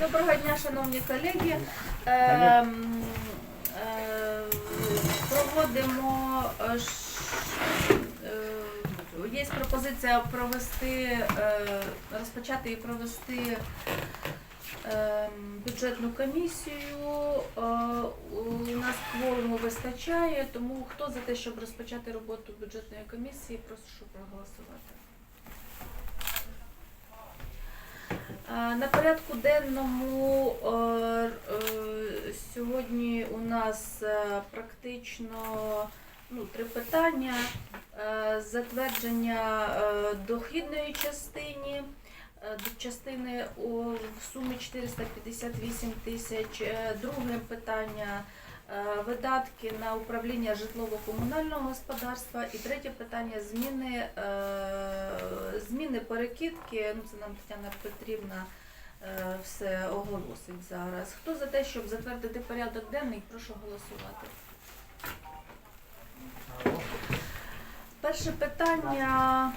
Доброго дня, шановні колеги. Ем, е, Проводимо е, е, є пропозиція провести, розпочати і провести ем, бюджетну комісію. У нас кворуму вистачає, тому хто за те, щоб розпочати роботу бюджетної комісії, прошу проголосувати. Е, На порядку денному е, е, сьогодні у нас е, практично ну, три питання. Затвердження дохідної частини, частини в сумі 458 тисяч. Друге питання видатки на управління житлово-комунального господарства. І третє питання зміни, е, зміни перекидки. Ну, це нам Тетяна Петрівна е, все оголосить зараз. Хто за те, щоб затвердити порядок денний, прошу голосувати. Перше питання.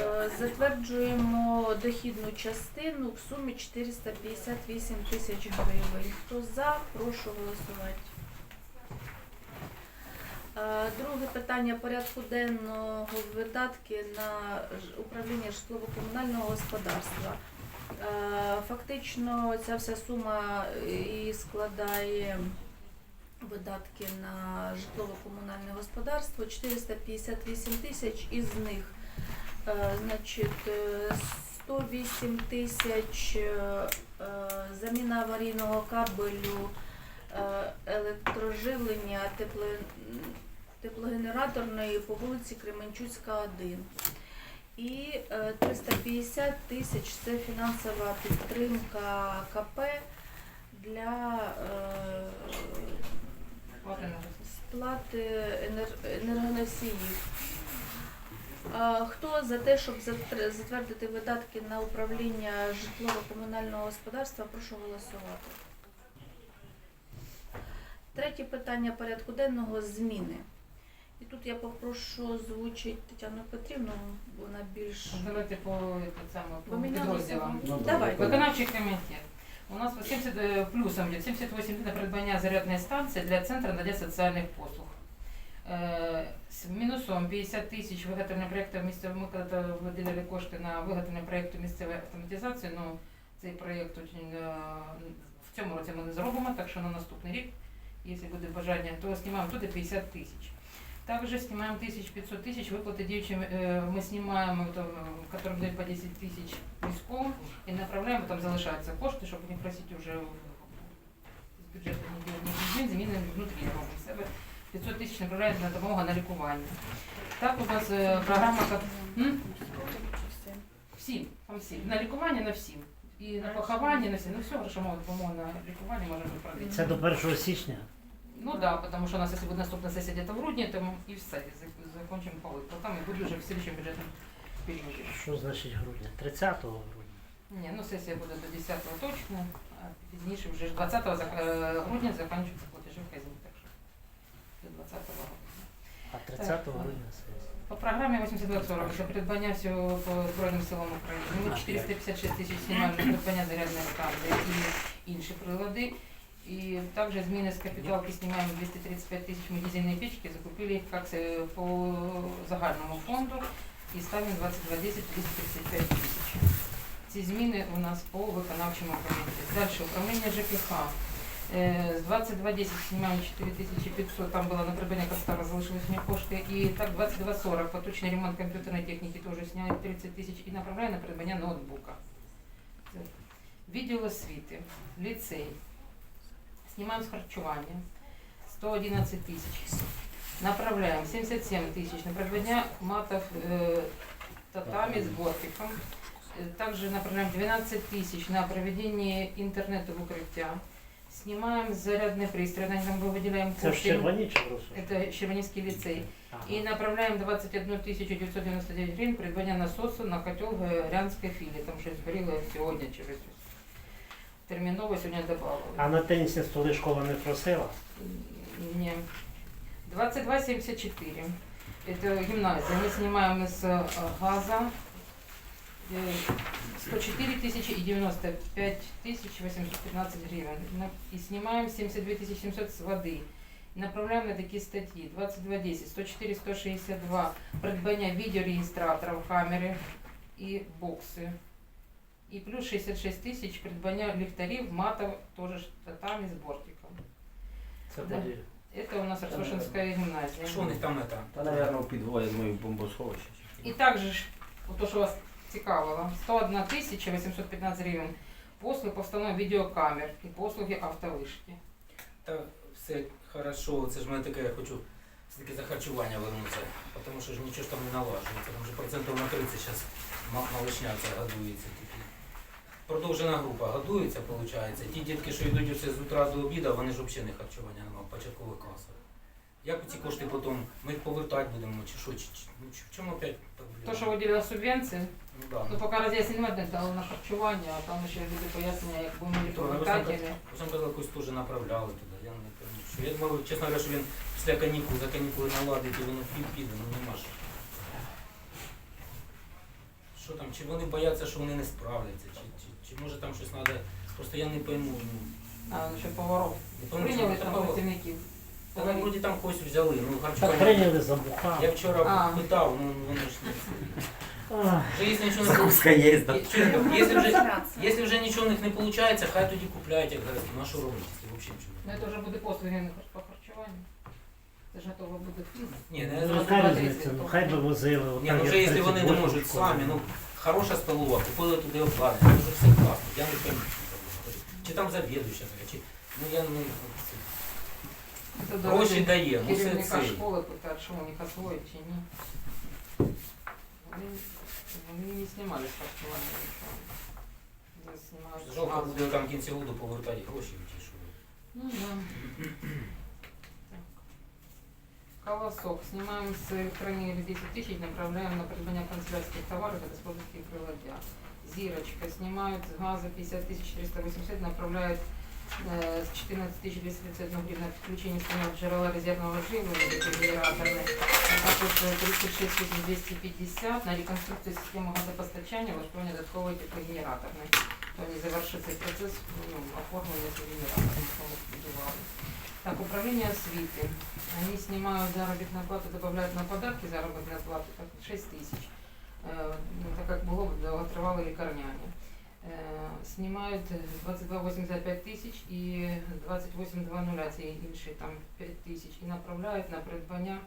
Е, Затверджуємо дохідну частину в сумі 458 тисяч гривень. Хто за, прошу голосувати. Е, Друге питання порядку денного видатки на управління житлово-комунального господарства. Е, Фактично ця вся сума і складає видатки на житлово-комунальне господарство 458 тисяч, із них значить, е, 108 тисяч е, е, заміна аварійного кабелю, е, електроживлення тепло, теплогенераторної по вулиці Кременчуцька, 1. І е, 350 тисяч це фінансова підтримка КП для е, сплати енергоносіїв. Хто за те, щоб затвердити видатки на управління житлово-комунального господарства, прошу голосувати. Третє питання порядку денного зміни. І тут я попрошу озвучити Тетяну Петрівну, вона більш Давайте по, по підрозділам. Виконавчий комітет. У нас по 70 е, плюсом йде 78 на придбання зарядної станції для центру надання соціальних послуг. Е, З мінусом 50 тисяч виготовлення проєкту місцевого, ми коли виділяли кошти на виготовлення проєкту місцевої автоматизації, ну цей проєкт очень, е, в цьому році ми не зробимо, так що на наступний рік, якщо буде бажання, то знімаємо туди 50 тисяч. Также снимаем 1500 тысяч, выплаты девичьим э, мы снимаем, это, э, которым дают по 10 тысяч військовым, и направляем, там залишаються кошти, щоб не просити вже з бюджету ні змін, зміни внутрі робимо себе. 500 тисяч направляємо на допомогу на лікування. Так у нас е, програма М? всім, там всім. На лікування на всім. І на поховання, на всі. Ну все, грошова допомога на лікування може бути продати. Це до 1 січня. Ну да, потому что у нас, если будет наступная сессия где-то в грудні, то и все, зак- закончим по выплатам, там и будет уже в следующем бюджетном периоде. Що значить грудня? 30 грудня. Не, ну сессия буде до 10 точно, а пізніше вже ж 20 зак- е, грудня закінчується платежі в казні, так що до 20 грудня. А 30 грудня сесія. По програмі 8240 це придбання всього по Збройним силам України. А, 456 тисяч знімаємо придбання зарядної станції і інші прилади. І також зміни з капіталки знімаємо 235 тисяч дизельні печки, закупили їх як це по загальному фонду і ставимо 2210 235 тисяч. Ці зміни у нас по виконавчому комітеті. Далі управління ЖКХ. Е, З 2210 знімаємо 4500, там було на придбання Костара залишились у них кошти. І так 2240, поточний ремонт комп'ютерної техніки теж зняли 30 тисяч і направляємо на придбання ноутбука. Це Відділ освіти, ліцей. Знімаємо з харчування 111 тисяч. Направляємо 77 тисяч на придбання матов е, татами з бортиком. Е, Также направляем 12 тысяч на проведение интернета в укрытия. Снимаем зарядный пристрой, на нем мы выделяем Це в кошты. Червоні чи в Росу? Это Щербанинский лицей. Ага. И направляем 21 тысячу 999 гривен придбання насосу на котел Горянской филии. Там щось згоріло сьогодні через терміново сьогодні добавили. А на тенісні столи школа не просила? Не. 22,74. Это гимназия. Мы снимаем из э, газа э, 104 тысячи и 95 тысяч 815 гривен. На- И снимаем 72 тысячи 700 с воды. Направляем на такие статьи. 2210, 104, 162. Придбання відеореєстраторів, камери і бокси. І плюс 66 тисяч придбання ліхтарів, матов, теж ж татамі з бортиком. Це Да. буде. Это у нас Арсошинская гимназия. Що у них там это? Та, наверное, у підвалі, думаю, бомбосховище. І також, ж, от то, що вас цікавило, 101 тисяча 815 гривень послуги по встановленню відеокамер і послуги автовишки. Та все хорошо, це ж мене таке, я хочу все-таки за харчування вернутися, тому що ж нічого ж там не налажується, там вже процентів на 30 зараз малишня ця годується тільки. Продовжена група годується, виходить. Ті дітки, що йдуть з утра до обіду, вони ж взагалі не харчування немає початкових класах. Як ці кошти потім, ми їх повертати будемо, чи що, чи, чи- ну, в чому опять проблема? То, що виділила субвенції, Ну, да. ну поки роз'яснення не дали на харчування, а там ще люди пояснення, як будемо сам- Сам казав, якось теж направляли туди, я не пам'ятаю. Що я думав, чесно говоря, що він після канікул, за канікули наладить і воно під піде, ну нема що. Що там, чи вони бояться, що вони не справляться, чи, чи, чи може там щось треба, просто я не пойму. Ну, А, ну, ще поваров. не пойму, Прийняли що там там працівників. Та ну, вроді там когось взяли, ну Так харчування. прийняли за. Я вчора А. питав, ну вони ж не. Ах, Вже якщо нічого не Закуска є, да? Чуєте, Якщо вже, якщо вже нічого в них не виходить, хай тоді купляють, як зараз, ну а що робити, якщо взагалі нічого Ну, це вже буде послуги по харчуванню. Це ж готово буде. Ні, ну, не зрозуміло. яка різниця? Ну хай би возили. Ні, отак, ну вже як якщо вони не 38 можуть школи. самі, ну хороша столова, купили туди обладнання, ну вже все класно, я не там. Чи там завідуюча така, чи ну я не Це гроші дає, ну все керівника це. школи питають, що у них освоїть чи ні. Вони, вони не знімали з харчування нічого. Не знімають Жалко зразу. буде там в кінці году повертати гроші в ті, що. Ну да. Так. Колосок. Снимаем с электроники 10 тысяч, направляем на придбання канцелярских товаров и господарских приладья. Зирочка. Снимают с газа 50 тысяч 380, направляют э, с 14 тысяч 231 гривен на подключение станов джерела резервного живления, это 36 тысяч 250 на реконструкцію системи газопостачання, влаштування додаткової теплогенераторної. То не завершив цей процес ну, оформлення цього генератора, якого будували. Так, управління освіти. Они снимают заработную плату, добавляют на подарки заработную плату, так 6 тысяч. Э, ну, так как было бы довготривале лікарняні. Э, Снимают 22,85 тисяч і 28,20 це інші там 5 тисяч. І направляють на придбання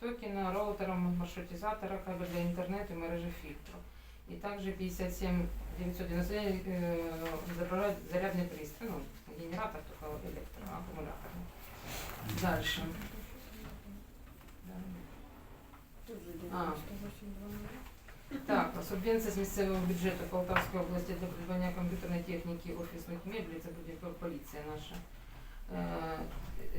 токена, роутера, маршрутизатора, кабель для інтернету, мережі фільтру. І також 57 999 э, заправляють зарядний пристрій, ну, генератор, только электроаккумуляторный. Дальше. А. Так, субвенція з місцевого бюджету Полтавської області для придбання комп'ютерної техніки, офісних меблів, це буде поліція наша. Е,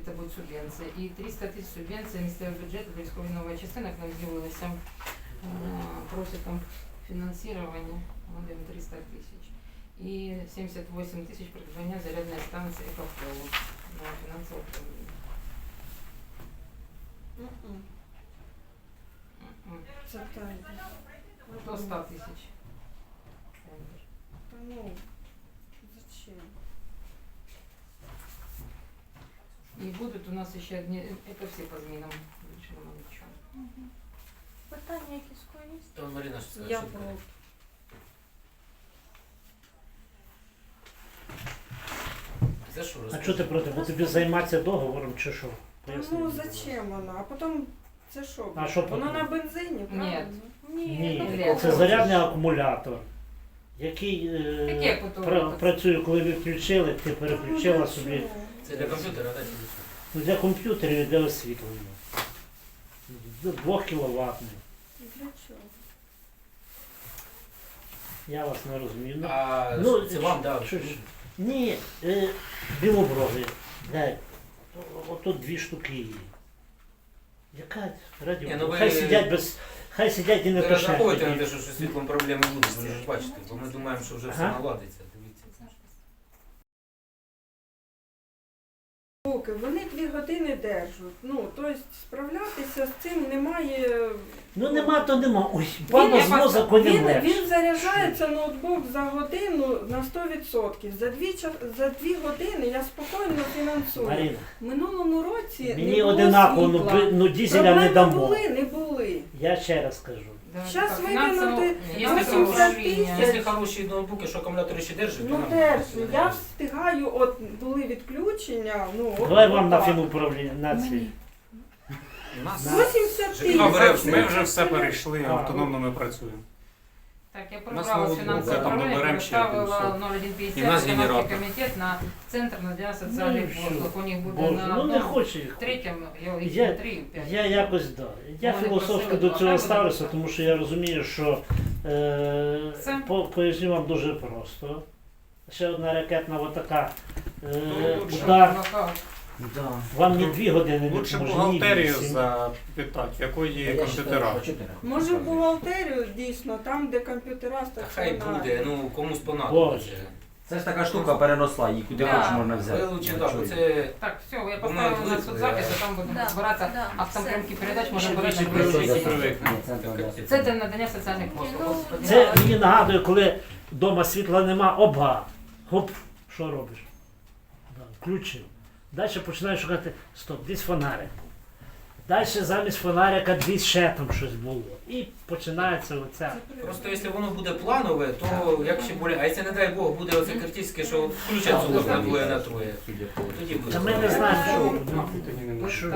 Це буде субвенція. І 300 тисяч субвенція місцевого бюджету для військової нової частини, як нам з'явилося, е, просять там фінансування, ми даємо 300 тисяч. І 78 тисяч придбання зарядної станції «Екофлоу» на фінансове управління. М-м. Це так. До 100 тисяч. Тендер. Та ну, зачем? И будут у нас еще одни, это все по змінам, більше нема нічого. Питання якісь є? Та Марина ж сказала, Я що проти. За що А чого ти проти? Бо тобі займатися договором чи що? Поясни ну зачем вона? А потім це що? А що Воно потім? на бензині, правильно? Ні, електро. це зарядний акумулятор, який е, Таке потім. пра- працює, коли ви включили, ти переключила ну, собі. Це для комп'ютера, так? Ну, для комп'ютерів і для освітлення. 2. Для чого? Я вас не розумію. Ну, А ну, це вам, так. що ж, Ні, е, білоброги. Де? О- Отут дві штуки є. Яка радіо? Ні, ну ви- Хай сидять без. Хай сидять і не Не розраховуйте на те, що з світлом проблеми будуть, ви ж бачите, бо ми думаємо, що вже все Ага. наладиться. Поки вони дві години держать. Ну, тобто справлятися з цим немає. Ну нема, то нема. Ой, баба з мозоку не Він, він заряджається ноутбук за годину на 100%. За дві, ча- за дві години я спокійно фінансую. Маріна, В минулому році мені не було одинаково, ну, світла. ну дізеля не дамо. були, не були. Я ще раз кажу. Так, викинути фінансово- Є 80 управління. тисяч. Якщо хороші ноутбуки, що акумулятори ще держать, Ну то нам держу, я встигаю, от були відключення. Ну, от Давай вам на отак. фінуправління на ці. У нас 80 тисяч. А, Ми вже все перейшли, автономно ми працюємо. Так, я нас прибрала ноутбук, фінансове да, там управління, доберемо ще переставила один, 0150 нас виконавчий генератор. комітет на центр надання Ну, соціальних і що? послуг. У них буде Боже, на ну не одному, хочу їх. третьому, я їх Я- на три, п'ять. Я якось да. Я Вони філософськи просили до цього ставлюся, буде. тому що я розумію, що е, Це? по, поясню вам дуже просто. Ще одна ракетна отака е, Ну, лучше. удар. Нокаут. Да. Вам не дві години, не Лучше може, ні бухгалтерію вісім. запитати, в якої Я комп'ютера. Може в бухгалтерію дійсно, там, де комп'ютера Та хай стаціонарні. буде, ну комусь понадобиться. Це ж така штука переросла, її куди Да. хочеш можна взяти. Ви лучше Ну, так, це Так, все, я поставила на звикли, соцзапис, а- там будемо Да, розбиратися. да, А там все. прямки передач можна більше брати на Всі привикли. Центр надання Це те надання соціальних послуг. Ну, Це мені нагадує, коли вдома світла нема, оба. Хоп, що робиш? Да, включив. Далі починаєш шукати, стоп, десь фонарик був. Далі замість фонарика десь ще там щось було. І починається оця. просто якщо воно буде планове, то як ще более, а якщо не дай Бог буде оце критичне, що включать зуб на двоє на троє, тоді буде. Та ми не знаємо, що Ну, буде. Що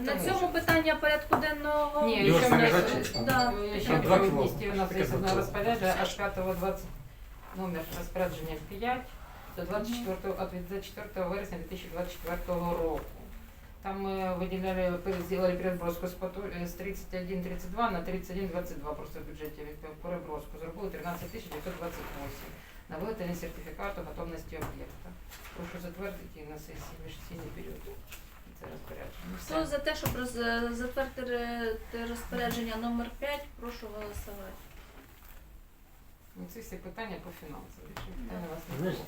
На цьому питання порядку денного. Ні, Його ще мене снаряжать? Да. ще два у нас два одне кіло. розпорядження аж 5.20 номер розпорядження 5 до 24, от 24 вересня 2024 року. Там ми виділяли, зробили переброску з поту- з 31.32 на 31.22 просто в бюджеті від переброску. Зробили 13 928 на виготовлення сертифікату готовності об'єкта. Прошу затвердити на сесії міжсесійний період. Це розпорядження. Хто за те, щоб роз, затвердити розпорядження номер 5, прошу голосувати. Ну, Це всі питання по фінансам. Більше вас не було.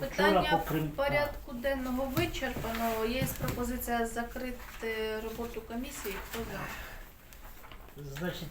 Питання в порядку денного вичерпано. Є пропозиція закрити роботу комісії. Хто за? Значить,